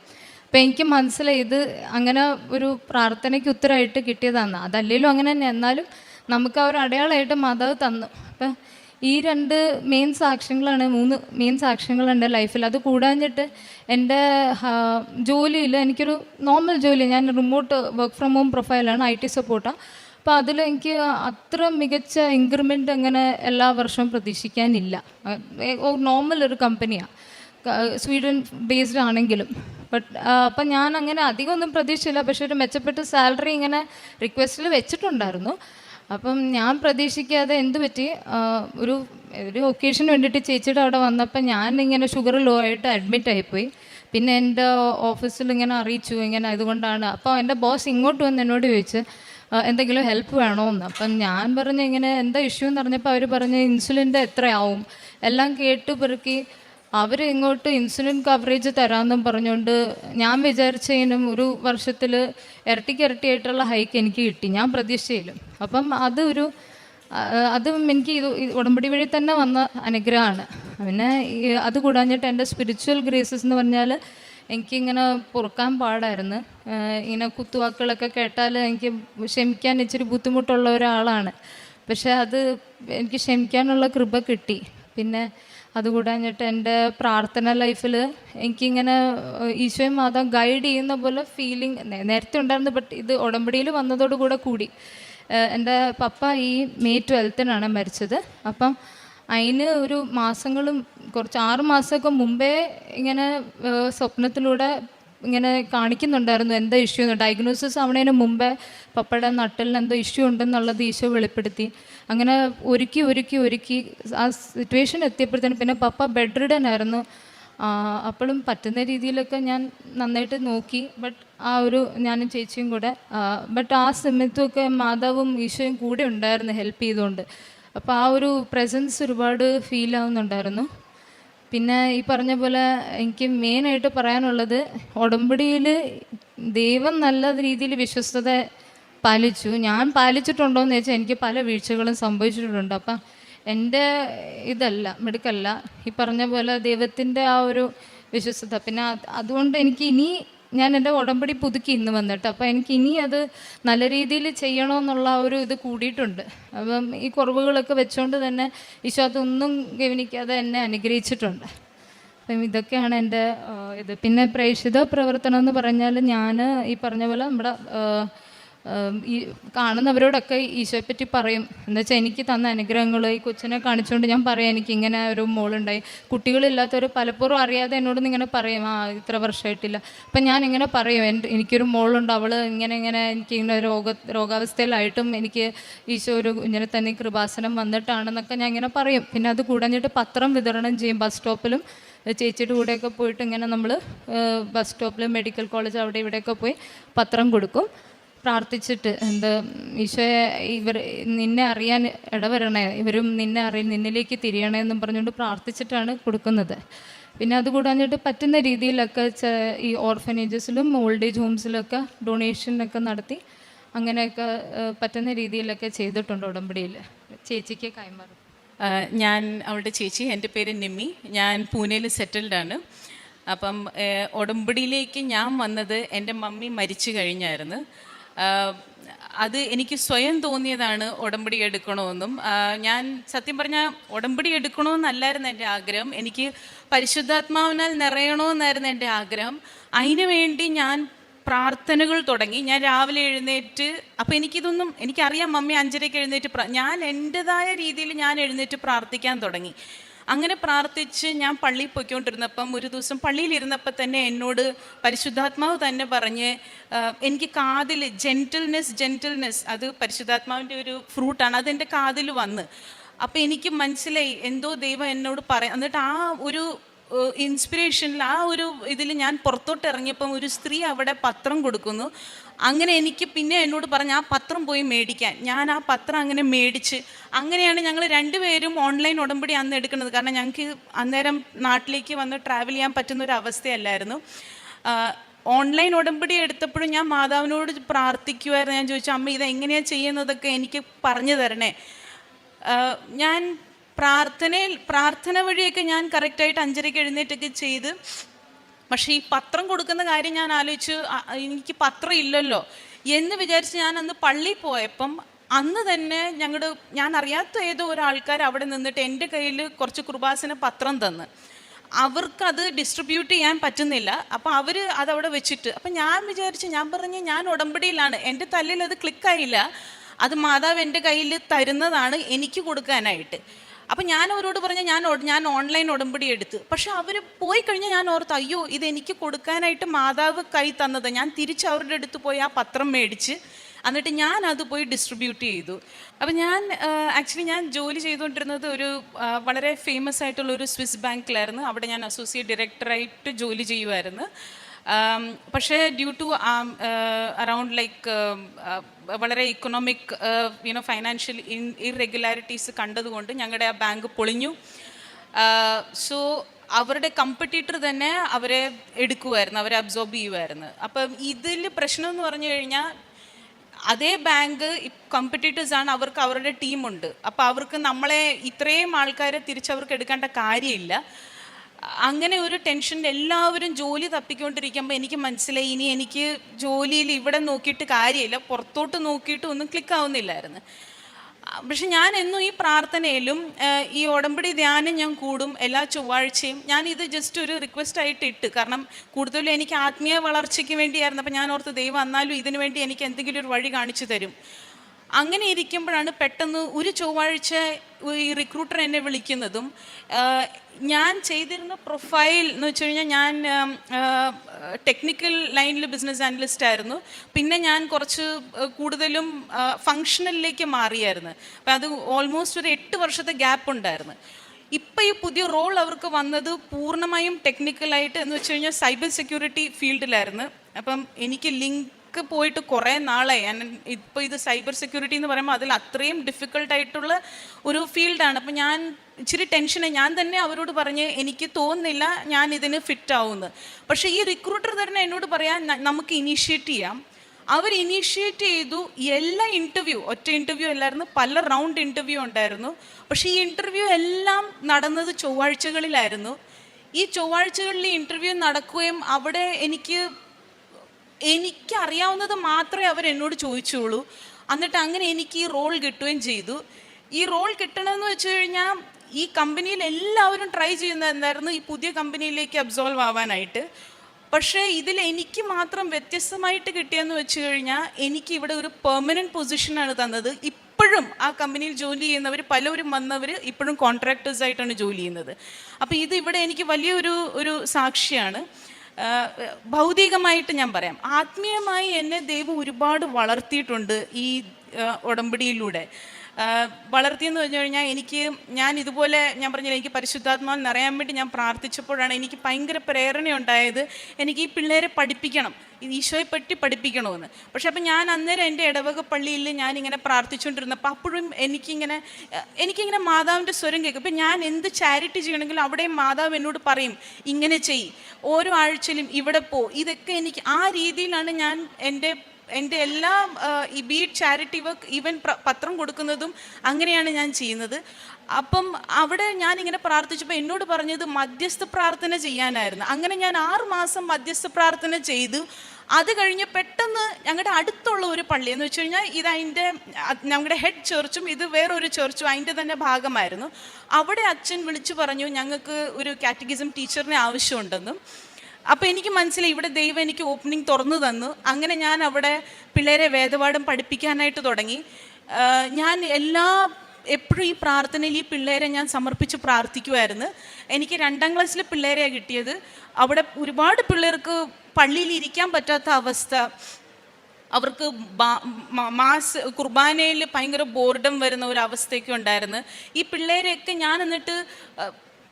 [SPEAKER 4] അപ്പം എനിക്ക് മനസ്സിലായി ഇത് അങ്ങനെ ഒരു പ്രാർത്ഥനയ്ക്ക് ഉത്തരമായിട്ട് കിട്ടിയതാണ് അതല്ലെങ്കിലും അങ്ങനെ തന്നെ. എന്നാലും നമുക്ക് ആ ഒരു അടയാളമായിട്ട് മാതാവ് തന്നു. അപ്പം ഈ രണ്ട് മെയിൻ സാക്ഷ്യങ്ങളാണ് മൂന്ന് മെയിൻ സാക്ഷ്യങ്ങൾ എന്റെ ലൈഫിൽ അത് കൂടാഞ്ഞിട്ട് എന്റെ ജോലിയിൽ എനിക്കൊരു നോർമൽ ജോലി ഞാൻ റിമോട്ട് വർക്ക് ഫ്രം ഹോം പ്രൊഫൈലാണ് ഐ ടി സപ്പോർട്ടാണ് അപ്പോൾ അതിൽ എനിക്ക് അത്ര മികച്ച ഇൻക്രിമെന്റ് അങ്ങനെ എല്ലാ വർഷവും പ്രതീക്ഷിക്കാനില്ല. നോർമൽ ഒരു കമ്പനിയാണ് സ്വീഡൻ ബേസ്ഡ് ആണെങ്കിലും. ബട്ട് അപ്പം ഞാൻ അങ്ങനെ അധികം ഒന്നും പ്രതീക്ഷിച്ചില്ല. പക്ഷേ ഒരു മെച്ചപ്പെട്ട സാലറി ഇങ്ങനെ റിക്വസ്റ്റിൽ വെച്ചിട്ടുണ്ടായിരുന്നു. അപ്പം ഞാൻ പ്രതീക്ഷിക്കാതെ എന്ത് പറ്റി? ഒരു ഒരു ഒക്കേഷന് വേണ്ടിയിട്ട് ചേച്ചിയുടെ അവിടെ വന്നപ്പോൾ ഞാൻ ഇങ്ങനെ ഷുഗർ ലോ ആയിട്ട് അഡ്മിറ്റ് ആയിപ്പോയി. പിന്നെ എന്റെ ഓഫീസിൽ ഇങ്ങനെ അറിയിച്ചു ഇങ്ങനെ അതുകൊണ്ടാണ് അപ്പോൾ എന്റെ ബോസ് ഇങ്ങോട്ട് വന്ന് എന്നോട് ചോദിച്ചു എന്തെങ്കിലും ഹെൽപ്പ് വേണോ എന്ന് അപ്പം ഞാൻ പറഞ്ഞു ഇങ്ങനെ എന്താ ഇഷ്യൂ എന്ന് പറഞ്ഞപ്പോൾ അവർ പറഞ്ഞു ഇൻസുലിന്റെ എത്രയാവും? എല്ലാം കേട്ട് പെറുക്കി അവർ ഇങ്ങോട്ട് ഇൻസുലിൻ കവറേജ് തരാമെന്നും പറഞ്ഞുകൊണ്ട് ഞാൻ വിചാരിച്ചതിനും ഒരു വർഷത്തിൽ ഇരട്ടിക്ക് ഇരട്ടിയായിട്ടുള്ള ഹൈക്ക് എനിക്ക് കിട്ടി. ഞാൻ പ്രതീക്ഷയിലും അപ്പം അത് ഒരു അതും എനിക്ക് ഇത് ഉടമ്പടി വഴി തന്നെ വന്ന അനുഗ്രഹമാണ്. പിന്നെ അത് കൂടാഞ്ഞിട്ട് എന്റെ സ്പിരിച്വൽ ഗ്രേസസ് എന്ന് പറഞ്ഞാൽ എനിക്കിങ്ങനെ പൊറുക്കാൻ പാടായിരുന്നു. ഇങ്ങനെ കുത്തുവാക്കുകളൊക്കെ കേട്ടാൽ എനിക്ക് ക്ഷമിക്കാൻ ഇച്ചിരി ബുദ്ധിമുട്ടുള്ള ഒരാളാണ്. പക്ഷേ അത് എനിക്ക് ക്ഷമിക്കാനുള്ള കൃപ കിട്ടി. പിന്നെ അതുകൂടാഞ്ഞിട്ട് എന്റെ പ്രാർത്ഥന ലൈഫിൽ എനിക്കിങ്ങനെ ഈശോയും മാതാവ് ഗൈഡ് ചെയ്യുന്ന പോലെ ഫീലിംഗ് നേരത്തെ ഉണ്ടായിരുന്നു ബട്ട് ഇത് ഉടമ്പടിയിൽ വന്നതോടുകൂടെ കൂടി എന്റെ പപ്പ ഈ മെയ് ട്വൽത്തിനാണ് മരിച്ചത്. അപ്പം അതിന് ഒരു മാസങ്ങളും കുറച്ച് ആറ് മാസമൊക്കെ മുമ്പേ ഇങ്ങനെ സ്വപ്നത്തിലൂടെ ഇങ്ങനെ കാണിക്കുന്നുണ്ടായിരുന്നു എന്താ ഇഷ്യൂ എന്ന്. ഡയഗ്നോസിസ് ആവണതിന് മുമ്പേ പപ്പയുടെ നട്ടലിന് എന്തോ ഇഷ്യൂ ഉണ്ടെന്നുള്ളത് ഈശോ വെളിപ്പെടുത്തി. അങ്ങനെ ഒരുക്കി ഒരുക്കി ഒരുക്കി ആ സിറ്റുവേഷൻ എത്തിയപ്പോഴത്തേനും പിന്നെ പപ്പ ബെഡ് റിഡൻ ആയിരുന്നു അപ്പോഴും പറ്റുന്ന രീതിയിലൊക്കെ ഞാൻ നന്നായിട്ട് നോക്കി. ബട്ട് ആ ഒരു ഞാനും ചേച്ചിയും കൂടെ ബട്ട് ആ സമയത്തുമൊക്കെ മാതാവും ഈശോയും കൂടെ ഉണ്ടായിരുന്നു ഹെൽപ്പ് ചെയ്തുകൊണ്ട്. അപ്പോൾ ആ ഒരു പ്രസൻസ് ഒരുപാട് ഫീൽ ആവുന്നുണ്ടായിരുന്നു. പിന്നെ ഈ പറഞ്ഞ പോലെ എനിക്ക് മെയിനായിട്ട് പറയാനുള്ളത് ഉടമ്പടിയിൽ ദൈവം നല്ല രീതിയിൽ വിശ്വസ്തത പാലിച്ചു. ഞാൻ പാലിച്ചിട്ടുണ്ടോ എന്ന് ചോദിച്ചാൽ എനിക്ക് പല വീഴ്ചകളും സംഭവിച്ചിട്ടുണ്ട്. അപ്പം എന്റെ ഇതല്ല മിടുക്കല്ല. ഈ പറഞ്ഞ പോലെ ദൈവത്തിന്റെ ആ ഒരു വിശ്വസത പിന്നെ അത് അതുകൊണ്ട് എനിക്ക് ഇനി ഞാൻ എന്റെ ഉടമ്പടി പുതുക്കി ഇന്ന് വന്നിട്ട്. അപ്പം എനിക്ക് ഇനി അത് നല്ല രീതിയിൽ ചെയ്യണമെന്നുള്ള ഒരു ഇത് കൂടിയിട്ടുണ്ട്. അപ്പം ഈ കുറവുകളൊക്കെ വെച്ചുകൊണ്ട് തന്നെ ഈശോ അതൊന്നും ഗവനിക്കാതെ എന്നെ അനുഗ്രഹിച്ചിട്ടുണ്ട്. അപ്പം ഇതൊക്കെയാണ് എന്റെ ഇത്. പിന്നെ പ്രേക്ഷിത പ്രവർത്തനം എന്ന് പറഞ്ഞാൽ ഞാൻ ഈ പറഞ്ഞ പോലെ നമ്മുടെ ഈ കാണുന്നവരോടൊക്കെ ഈശോയെ പറ്റി പറയും. എന്നുവെച്ചാൽ എനിക്ക് തന്ന അനുഗ്രഹങ്ങൾ ഈ കൊച്ചിനെ കാണിച്ചുകൊണ്ട് ഞാൻ പറയാം എനിക്ക് ഇങ്ങനെ ഒരു മോളുണ്ടായി. കുട്ടികളില്ലാത്തവർ പലപ്പോഴും അറിയാതെ എന്നോട് ഇങ്ങനെ പറയും ആ ഇത്ര വർഷമായിട്ടില്ല അപ്പം ഞാൻ ഇങ്ങനെ പറയും എന്റെ എനിക്കൊരു മോളുണ്ട് അവൾ ഇങ്ങനെ ഇങ്ങനെ എനിക്ക് ഇങ്ങനെ രോഗ രോഗാവസ്ഥയിലായിട്ടും എനിക്ക് ഈശോ ഒരു ഇങ്ങനെ തന്നെ കൃപാസനം വന്നിട്ടാണെന്നൊക്കെ ഞാൻ ഇങ്ങനെ പറയും. പിന്നെ അത് കൂടഞ്ഞിട്ട് പത്രം വിതരണം ചെയ്യും ബസ് സ്റ്റോപ്പിലും. ചേച്ചിയുടെ കൂടെയൊക്കെ പോയിട്ട് ഇങ്ങനെ നമ്മൾ ബസ് സ്റ്റോപ്പിൽ മെഡിക്കൽ കോളേജ് അവിടെ ഇവിടെയൊക്കെ പോയി പത്രം കൊടുക്കും. പ്രാർത്ഥിച്ചിട്ട് എന്ത് ഈശോയെ ഇവർ നിന്നെ അറിയാൻ ഇടവരണേ ഇവരും നിന്നെ അറിയ നിന്നിലേക്ക് തിരിയണേ എന്നും പറഞ്ഞുകൊണ്ട് പ്രാർത്ഥിച്ചിട്ടാണ് കൊടുക്കുന്നത്. പിന്നെ അത് കൂടാഞ്ഞിട്ട് പറ്റുന്ന രീതിയിലൊക്കെ ഈ ഓർഫനേജസിലും ഓൾഡ് ഏജ് ഹോംസിലൊക്കെ ഡൊണേഷനൊക്കെ നടത്തി അങ്ങനെയൊക്കെ പറ്റുന്ന രീതിയിലൊക്കെ ചെയ്തിട്ടുണ്ട് ഉടമ്പടിയിൽ. ചേച്ചിക്ക് കൈമാറും.
[SPEAKER 5] ഞാൻ അവളുടെ ചേച്ചി എന്റെ പേര് നിമ്മി ഞാൻ പൂനെയിൽ സെറ്റിൽഡ് ആണ്. അപ്പം ഉടമ്പടിയിലേക്ക് ഞാൻ വന്നത് എന്റെ മമ്മി മരിച്ചു കഴിഞ്ഞായിരുന്നു. അത് എനിക്ക് സ്വയം തോന്നിയതാണ് ഉടമ്പടി എടുക്കണമെന്നും. ഞാൻ സത്യം പറഞ്ഞാൽ ഉടമ്പടി എടുക്കണമെന്നല്ലായിരുന്നു എന്റെ ആഗ്രഹം. എനിക്ക് പരിശുദ്ധാത്മാവിനാൽ നിറയണമെന്നായിരുന്നു എന്റെ ആഗ്രഹം. അതിനു വേണ്ടി ഞാൻ പ്രാർത്ഥനകൾ തുടങ്ങി. ഞാൻ രാവിലെ എഴുന്നേറ്റ് അപ്പോൾ എനിക്കിതൊന്നും എനിക്കറിയാം മമ്മി അഞ്ചരയ്ക്ക് എഴുന്നേറ്റ് ഞാൻ എന്റെതായ രീതിയിൽ ഞാൻ എഴുന്നേറ്റ് പ്രാർത്ഥിക്കാൻ തുടങ്ങി. അങ്ങനെ പ്രാർത്ഥിച്ച് ഞാൻ പള്ളിയിൽ പോയിക്കൊണ്ടിരുന്നപ്പം ഒരു ദിവസം പള്ളിയിലിരുന്നപ്പോൾ തന്നെ എന്നോട് പരിശുദ്ധാത്മാവ് തന്നെ പറഞ്ഞ് എനിക്ക് കാതിൽ ജെന്റിൽനെസ് ജെന്റിൽനെസ് അത് പരിശുദ്ധാത്മാവിന്റെ ഒരു ഫ്രൂട്ടാണ് അതെന്റെ കാതിൽ വന്ന്. അപ്പോൾ എനിക്ക് മനസ്സിലായി എന്തോ ദൈവം എന്നോട് പറയാം എന്നിട്ട് ആ ഒരു ഇൻസ്പിറേഷനിൽ ആ ഒരു ഇതിൽ ഞാൻ പുറത്തോട്ട് ഇറങ്ങിയപ്പം ഒരു സ്ത്രീ അവിടെ പത്രം കൊടുക്കുന്നു. അങ്ങനെ എനിക്ക് പിന്നെ എന്നോട് പറഞ്ഞു ആ പത്രം പോയി മേടിക്കാൻ. ഞാൻ ആ പത്രം അങ്ങനെ മേടിച്ച് അങ്ങനെയാണ് ഞങ്ങൾ രണ്ടുപേരും ഓൺലൈൻ ഉടമ്പടി അന്ന് എടുക്കുന്നത്. കാരണം ഞങ്ങൾക്ക് അന്നേരം നാട്ടിലേക്ക് വന്ന് ട്രാവൽ ചെയ്യാൻ പറ്റുന്ന ഒരു അവസ്ഥയല്ലായിരുന്നു. ഓൺലൈൻ ഉടമ്പടി എടുത്തപ്പോഴും ഞാൻ മാതാവിനോട് പ്രാർത്ഥിക്കുമായിരുന്നു ഞാൻ ചോദിച്ചു അമ്മ ഇത് എങ്ങനെയാണ് ചെയ്യുന്നതൊക്കെ എനിക്ക് പറഞ്ഞു തരണേ? ഞാൻ പ്രാർത്ഥനയിൽ പ്രാർത്ഥന വഴിയൊക്കെ ഞാൻ കറക്റ്റായിട്ട് അഞ്ചരയ്ക്ക് എഴുന്നേറ്റൊക്കെ ചെയ്ത്. പക്ഷേ ഈ പത്രം കൊടുക്കുന്ന കാര്യം ഞാൻ ആലോചിച്ചു എനിക്ക് പത്രം ഇല്ലല്ലോ എന്ന് വിചാരിച്ച് ഞാൻ അന്ന് പള്ളിയിൽ പോയപ്പം അന്ന് തന്നെ ഞങ്ങളുടെ ഞാൻ അറിയാത്ത ഏതോ ഒരാൾക്കാർ അവിടെ നിന്നിട്ട് എന്റെ കയ്യിൽ കുറച്ച് കുർബാസിന് പത്രം തന്ന്. അവർക്കത് ഡിസ്ട്രിബ്യൂട്ട് ചെയ്യാൻ പറ്റുന്നില്ല. അപ്പോൾ അവർ അതവിടെ വെച്ചിട്ട് അപ്പം ഞാൻ വിചാരിച്ചു ഞാൻ പറഞ്ഞ് ഞാൻ ഉടമ്പടിയിലാണ്. എന്റെ തല്ലിൽ അത് ക്ലിക്കായില്ല അത് മാതാവ് എന്റെ കയ്യിൽ തരുന്നതാണ് എനിക്ക് കൊടുക്കാനായിട്ട്. അപ്പം ഞാൻ അവരോട് പറഞ്ഞ ഞാൻ ഞാൻ ഓൺലൈൻ ഉടമ്പടി എടുത്ത്. പക്ഷെ അവർ പോയി കഴിഞ്ഞാൽ ഞാൻ ഓർത്ത് അയ്യോ ഇത് എനിക്ക് കൊടുക്കാനായിട്ട് മാതാവ് കൈ തന്നത്. ഞാൻ തിരിച്ച് അവരുടെ അടുത്ത് പോയി ആ പത്രം മേടിച്ച് എന്നിട്ട് ഞാൻ അത് പോയി ഡിസ്ട്രിബ്യൂട്ട് ചെയ്തു. അപ്പം ഞാൻ ആക്ച്വലി ഞാൻ ജോലി ചെയ്തുകൊണ്ടിരുന്നത് ഒരു വളരെ ഫേമസ് ആയിട്ടുള്ള ഒരു സ്വിസ് ബാങ്കിലായിരുന്നു അവിടെ ഞാൻ അസോസിയേറ്റ് ഡയറക്ടറായിട്ട് ജോലി ചെയ്യുമായിരുന്നു പക്ഷേ ഡ്യൂ ടു അറൗണ്ട് ലൈക്ക് വളരെ economic you know financial in irregularities കണ്ടതുകൊണ്ട് ഞങ്ങളുടെ ആ ബാങ്ക് പൊളിഞ്ഞു. സോ അവരുടെ കമ്പറ്റീറ്റർ തന്നെ അവരെ എടുക്കുമായിരുന്നു അവരെ അബ്സോർബ് ചെയ്യുമായിരുന്നു അപ്പം ഇതിൽ പ്രശ്നം എന്ന് പറഞ്ഞു കഴിഞ്ഞാൽ അതേ ബാങ്ക് കോമ്പറ്റീറ്റേഴ്സ് ആണ് അവർക്ക് അവരുടെ ടീമുണ്ട് അപ്പോൾ അവർക്ക് നമ്മളെ ഇത്രയും ആൾക്കാരെ തിരിച്ചവർക്ക് എടുക്കേണ്ട കാര്യമില്ല. അങ്ങനെ ഒരു ടെൻഷൻ എല്ലാവരും ജോലി തപ്പിക്കൊണ്ടിരിക്കുമ്പോൾ എനിക്ക് മനസ്സിലായി ഇനി എനിക്ക് ജോലിയിൽ ഇവിടെ നോക്കിയിട്ട് കാര്യമില്ല പുറത്തോട്ട് നോക്കിയിട്ട് ഒന്നും ക്ലിക്കാവുന്നില്ലായിരുന്നു പക്ഷെ ഞാൻ എന്നും ഈ പ്രാർത്ഥനയിലും ഈ ഉടമ്പടി ധ്യാനം ഞാൻ കൂടും എല്ലാ ചൊവ്വാഴ്ചയും. ഞാൻ ഇത് ജസ്റ്റ് ഒരു റിക്വസ്റ്റ് ആയിട്ട് ഇട്ട്. കാരണം കൂടുതലും എനിക്ക് ആത്മീയ വളർച്ചയ്ക്ക് വേണ്ടിയായിരുന്നു. അപ്പം ഞാൻ ഓർത്ത് ദൈവം എന്നാലും ഇതിനു വേണ്ടി എനിക്ക് എന്തെങ്കിലും ഒരു വഴി കാണിച്ചു തരും. അങ്ങനെ ഇരിക്കുമ്പോഴാണ് പെട്ടെന്ന് ഒരു ചൊവ്വാഴ്ച ഈ റിക്രൂട്ടർ എന്നെ വിളിക്കുന്നതും ഞാൻ ചെയ്തിരുന്ന പ്രൊഫൈൽ എന്ന് വെച്ച് കഴിഞ്ഞാൽ ഞാൻ ടെക്നിക്കൽ ലൈനിൽ ബിസിനസ് അനലിസ്റ്റ് ആയിരുന്നു. പിന്നെ ഞാൻ കുറച്ച് കൂടുതലും ഫങ്ഷണലിലേക്ക് മാറിയായിരുന്നു. അപ്പം അത് ഓൾമോസ്റ്റ് ഒരു എട്ട് വർഷത്തെ ഗ്യാപ്പ് ഉണ്ടായിരുന്നു. ഇപ്പം ഈ പുതിയ റോൾ അവർക്ക് വന്നത് പൂർണമായും ടെക്നിക്കലായിട്ട് എന്ന് വെച്ച് കഴിഞ്ഞാൽ സൈബർ സെക്യൂരിറ്റി ഫീൽഡിലായിരുന്നു അപ്പം എനിക്ക് ലിങ്ക് പോയിട്ട് കുറേ നാളായി. ഞാൻ ഇപ്പോൾ ഇത് സൈബർ സെക്യൂരിറ്റി എന്ന് പറയുമ്പോൾ അതിൽ അത്രയും ഡിഫിക്കൽട്ടായിട്ടുള്ള ഒരു ഫീൽഡാണ്. അപ്പോൾ ഞാൻ ഇച്ചിരി ടെൻഷനെ ഞാൻ തന്നെ അവരോട് പറഞ്ഞ് എനിക്ക് തോന്നുന്നില്ല ഞാൻ ഇതിന് ഫിറ്റ് ആവുമെന്ന് പക്ഷേ ഈ റിക്രൂട്ടർ തന്നെ എന്നോട് പറയാൻ നമുക്ക് ഇനീഷ്യേറ്റ് ചെയ്യാം. അവർ ഇനീഷ്യേറ്റ് ചെയ്തു. എല്ലാ ഇന്റർവ്യൂ ഒറ്റ ഇന്റർവ്യൂ അല്ലായിരുന്നു പല റൗണ്ട് ഇന്റർവ്യൂ ഉണ്ടായിരുന്നു. പക്ഷേ ഈ ഇന്റർവ്യൂ എല്ലാം നടന്നത് ചൊവ്വാഴ്ചകളിലായിരുന്നു. ഈ ചൊവ്വാഴ്ചകളിൽ ഇന്റർവ്യൂ നടക്കുകയും അവിടെ എനിക്ക് എനിക്കറിയാവുന്നത് മാത്രമേ അവർ എന്നോട് ചോദിച്ചുള്ളൂ. എന്നിട്ട് അങ്ങനെ എനിക്ക് ഈ റോൾ കിട്ടുകയും ചെയ്തു. ഈ റോൾ കിട്ടണമെന്ന് വെച്ച് കഴിഞ്ഞാൽ ഈ കമ്പനിയിൽ എല്ലാവരും ട്രൈ ചെയ്യുന്നത് എന്തായിരുന്നു? ഈ പുതിയ കമ്പനിയിലേക്ക് അബ്സോൾവ് ആവാനായിട്ട്. പക്ഷേ ഇതിൽ എനിക്ക് മാത്രം വ്യത്യസ്തമായിട്ട് കിട്ടിയെന്ന് വെച്ച് കഴിഞ്ഞാൽ എനിക്ക് ഇവിടെ ഒരു പെർമനന്റ് പൊസിഷനാണ് തന്നത്. ഇപ്പോഴും ആ കമ്പനിയിൽ ജോലി ചെയ്യുന്നവർ പലവരും വന്നവർ ഇപ്പോഴും കോൺട്രാക്ടേഴ്സ് ആയിട്ടാണ് ജോലി ചെയ്യുന്നത്. അപ്പോൾ ഇത് ഇവിടെ എനിക്ക് വലിയൊരു ഒരു സാക്ഷിയാണ്. ഭൗതികമായിട്ട് ഞാൻ പറയാം. ആത്മീയമായി എന്നെ ദൈവം ഒരുപാട് വളർത്തിയിട്ടുണ്ട് ഈ ഉടമ്പടിയിലൂടെ. വളർത്തിയെന്ന് പറഞ്ഞു കഴിഞ്ഞാൽ എനിക്ക് ഞാൻ ഇതുപോലെ ഞാൻ പറഞ്ഞില്ല എനിക്ക് പരിശുദ്ധാത്മാവ് നിറയാൻ വേണ്ടി ഞാൻ പ്രാർത്ഥിച്ചപ്പോഴാണ് എനിക്ക് ഭയങ്കര പ്രേരണയുണ്ടായത് എനിക്ക് ഈ പിള്ളേരെ പഠിപ്പിക്കണം ഈശോയെ പറ്റി പഠിപ്പിക്കണമെന്ന്. പക്ഷെ അപ്പം ഞാൻ അന്നേരം എന്റെ ഇടവക പള്ളിയിൽ ഞാനിങ്ങനെ പ്രാർത്ഥിച്ചുകൊണ്ടിരുന്നപ്പോൾ അപ്പോഴും എനിക്കിങ്ങനെ എനിക്കിങ്ങനെ മാതാവിന്റെ സ്വരം കേൾക്കും. ഇപ്പം ഞാൻ എന്ത് ചാരിറ്റി ചെയ്യണമെങ്കിലും അവിടെയും മാതാവ് എന്നോട് പറയും ഇങ്ങനെ ചെയ് ഓരോ ആഴ്ചയിലും ഇവിടെ പോ. ഇതൊക്കെ എനിക്ക് ആ രീതിയിലാണ് ഞാൻ എന്റെ എന്റെ എല്ലാ ഈ ബി ചാരിറ്റി വർക്ക് ഈവൻ പത്രം കൊടുക്കുന്നതും അങ്ങനെയാണ് ഞാൻ ചെയ്യുന്നത്. അപ്പം അവിടെ ഞാൻ ഇങ്ങനെ പ്രാർത്ഥിച്ചപ്പോൾ എന്നോട് പറഞ്ഞത് മധ്യസ്ഥ പ്രാർത്ഥന ചെയ്യാനായിരുന്നു. അങ്ങനെ ഞാൻ ആറ് മാസം മധ്യസ്ഥ പ്രാർത്ഥന ചെയ്തു. അത് കഴിഞ്ഞ് പെട്ടെന്ന് ഞങ്ങളുടെ അടുത്തുള്ള ഒരു പള്ളി എന്ന് വെച്ച് കഴിഞ്ഞാൽ ഇത് അതിന്റെ ഞങ്ങളുടെ ഹെഡ് ചർച്ചും ഇത് വേറൊരു ചർച്ചും അതിന്റെ തന്നെ ഭാഗമായിരുന്നു. അവിടെ അച്ഛൻ വിളിച്ചു പറഞ്ഞു ഞങ്ങൾക്ക് ഒരു കാറ്റഗിസം ടീച്ചറിനെ ആവശ്യമുണ്ടെന്നും. അപ്പോൾ എനിക്ക് മനസ്സിലായി ഇവിടെ ദൈവം എനിക്ക് ഓപ്പണിംഗ് തുറന്നു തന്നു. അങ്ങനെ ഞാൻ അവിടെ പിള്ളേരെ വേദപാഠം പഠിപ്പിക്കാനായിട്ട് തുടങ്ങി. ഞാൻ എല്ലാ എപ്പോഴും ഈ പ്രാർത്ഥനയിൽ ഈ പിള്ളേരെ ഞാൻ സമർപ്പിച്ച് പ്രാർത്ഥിക്കുമായിരുന്നു എനിക്ക് രണ്ടാം ക്ലാസ്സിലെ പിള്ളേരെയാണ് കിട്ടിയത്. അവിടെ ഒരുപാട് പിള്ളേർക്ക് പള്ളിയിൽ ഇരിക്കാൻ പറ്റാത്ത അവസ്ഥ. അവർക്ക് മാസ് കുർബാനയിൽ ഭയങ്കര ബോർഡം വരുന്ന ഒരു അവസ്ഥയൊക്കെ ഉണ്ടായിരുന്നു. ഈ പിള്ളേരെയൊക്കെ ഞാൻ എന്നിട്ട്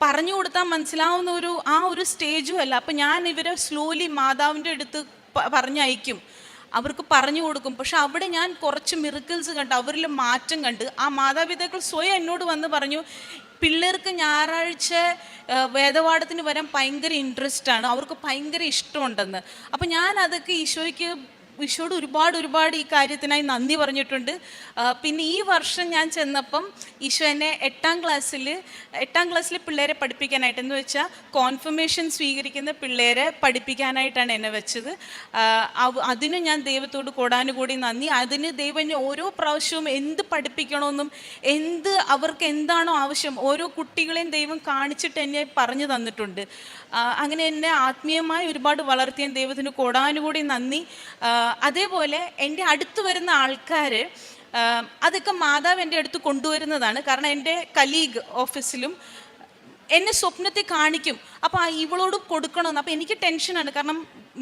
[SPEAKER 5] പറഞ്ഞു കൊടുത്താൽ മനസ്സിലാവുന്ന ഒരു ആ ഒരു സ്റ്റേജും അല്ല. അപ്പം ഞാൻ ഇവരെ സ്ലോലി മാതാവിന്റെ അടുത്ത് പറഞ്ഞയക്കും. അവർക്ക് പറഞ്ഞു കൊടുക്കും. പക്ഷെ അവിടെ ഞാൻ കുറച്ച് മിറുക്കിൾസ് കണ്ട്. അവരിൽ മാറ്റം കണ്ട്. ആ മാതാപിതാക്കൾ സ്വയം എന്നോട് വന്ന് പറഞ്ഞു പിള്ളേർക്ക് ഞായറാഴ്ച വേദപാഠത്തിന് വരാൻ ഭയങ്കര ഇൻട്രസ്റ്റ് ആണ്. അവർക്ക് ഭയങ്കര ഇഷ്ടമുണ്ടെന്ന്. അപ്പം ഞാൻ അതൊക്കെ ഈശോയ്ക്ക് ഈശോയോട് ഒരുപാട് ഒരുപാട് ഈ കാര്യത്തിനായി നന്ദി പറഞ്ഞിട്ടുണ്ട്. പിന്നെ ഈ വർഷം ഞാൻ ചെന്നപ്പം ഈശോ എന്നെ എട്ടാം ക്ലാസ്സിൽ എട്ടാം ക്ലാസ്സിൽ പിള്ളേരെ പഠിപ്പിക്കാനായിട്ട് എന്ന് വെച്ചാൽ കോൺഫർമേഷൻ സ്വീകരിക്കുന്ന പിള്ളേരെ പഠിപ്പിക്കാനായിട്ടാണ് എന്നെ വെച്ചത്. അതിന് ഞാൻ ദൈവത്തോട് കൂടാനുകൂടി നന്ദി. അതിന് ദൈവം ഓരോ പ്രാവശ്യവും എന്ത് പഠിപ്പിക്കണമെന്നും എന്ത് അവർക്ക് എന്താണോ ആവശ്യം ഓരോ കുട്ടികളെയും ദൈവം കാണിച്ചിട്ട് എന്നെ പറഞ്ഞു തന്നിട്ടുണ്ട്. അങ്ങനെ എന്നെ ആത്മീയമായി ഒരുപാട് വളർത്തിയ ദൈവത്തിന് കൂടാനുകൂടി നന്ദി. അതേപോലെ എന്റെ അടുത്ത് വരുന്ന ആൾക്കാർ അതൊക്കെ മാതാവ് എന്റെ അടുത്ത് കൊണ്ടുവരുന്നതാണ്. കാരണം എന്റെ കലീഗ് ഓഫീസിലും എന്നെ സ്വപ്നത്തെ കാണിക്കും. അപ്പോൾ ഇവളോട് കൊടുക്കണമെന്ന് അപ്പോൾ എനിക്ക് ടെൻഷനാണ്. കാരണം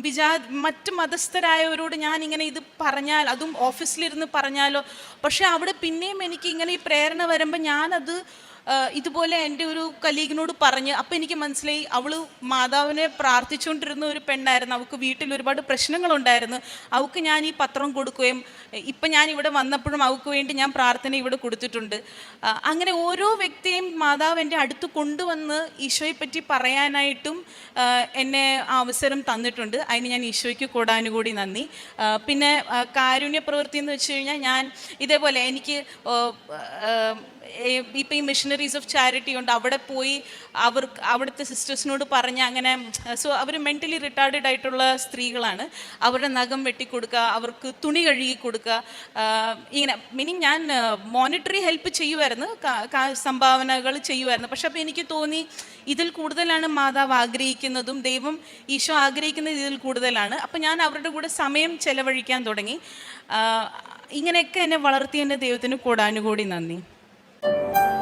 [SPEAKER 5] വിചാ മറ്റ് മതസ്ഥരായവരോട് ഞാൻ ഇങ്ങനെ ഇത് പറഞ്ഞാൽ അതും ഓഫീസിലിരുന്ന് പറഞ്ഞാലോ. പക്ഷേ അവിടെ പിന്നെയും എനിക്ക് ഇങ്ങനെ ഈ പ്രേരണ വരുമ്പോൾ ഞാനത് ഇതുപോലെ എന്റെ ഒരു കലീഗിനോട് പറഞ്ഞ് അപ്പം എനിക്ക് മനസ്സിലായി അവൾ മാതാവിനെ പ്രാർത്ഥിച്ചുകൊണ്ടിരുന്ന ഒരു പെണ്ണായിരുന്നു. അവൾക്ക് വീട്ടിൽ ഒരുപാട് പ്രശ്നങ്ങളുണ്ടായിരുന്നു. അവൾക്ക് ഞാൻ ഈ പത്രം കൊടുക്കുകയും ഇപ്പം ഞാൻ ഇവിടെ വന്നപ്പോഴും അവൾക്ക് വേണ്ടി ഞാൻ പ്രാർത്ഥന ഇവിടെ കൊടുത്തിട്ടുണ്ട്. അങ്ങനെ ഓരോ വ്യക്തിയും മാതാവ് എന്റെ അടുത്ത് കൊണ്ടുവന്ന് ഈശോയെ പറ്റി പറയാനായിട്ടും എന്നെ അവസരം തന്നിട്ടുണ്ട്. അതിന് ഞാൻ ഈശോയ്ക്ക് കൂടാനുകൂടി നന്ദി. പിന്നെ കാരുണ്യ പ്രവൃത്തി എന്ന് വെച്ച് കഴിഞ്ഞാൽ ഞാൻ ഇതേപോലെ എനിക്ക് ഇപ്പം ഈ മിഷനറീസ് ഓഫ് ചാരിറ്റി ഉണ്ട്. അവിടെ പോയി അവർ അവിടുത്തെ സിസ്റ്റേഴ്സിനോട് പറഞ്ഞ് അങ്ങനെ സോ അവർ മെന്റലി റിട്ടാർഡഡ് ആയിട്ടുള്ള സ്ത്രീകളാണ്. അവരുടെ നഖം വെട്ടിക്കൊടുക്കുക അവർക്ക് തുണി കഴുകി കൊടുക്കുക ഇങ്ങനെ. മീനിങ് ഞാൻ മോണിറ്ററി ഹെൽപ്പ് ചെയ്യുമായിരുന്നു സംഭാവനകൾ ചെയ്യുമായിരുന്നു പക്ഷെ അപ്പോൾ എനിക്ക് തോന്നി ഇതിൽ കൂടുതലാണ് മാതാവ് ആഗ്രഹിക്കുന്നതും ദൈവം ഈശോ ആഗ്രഹിക്കുന്നത് ഇതിൽ കൂടുതലാണ്. അപ്പം ഞാൻ അവരുടെ കൂടെ സമയം ചെലവഴിക്കാൻ തുടങ്ങി. ഇങ്ങനെയൊക്കെ എന്നെ വളർത്തിയതിന്റെ ദൈവത്തിന് കൂടാനുകൂടി നന്ദി. Bye.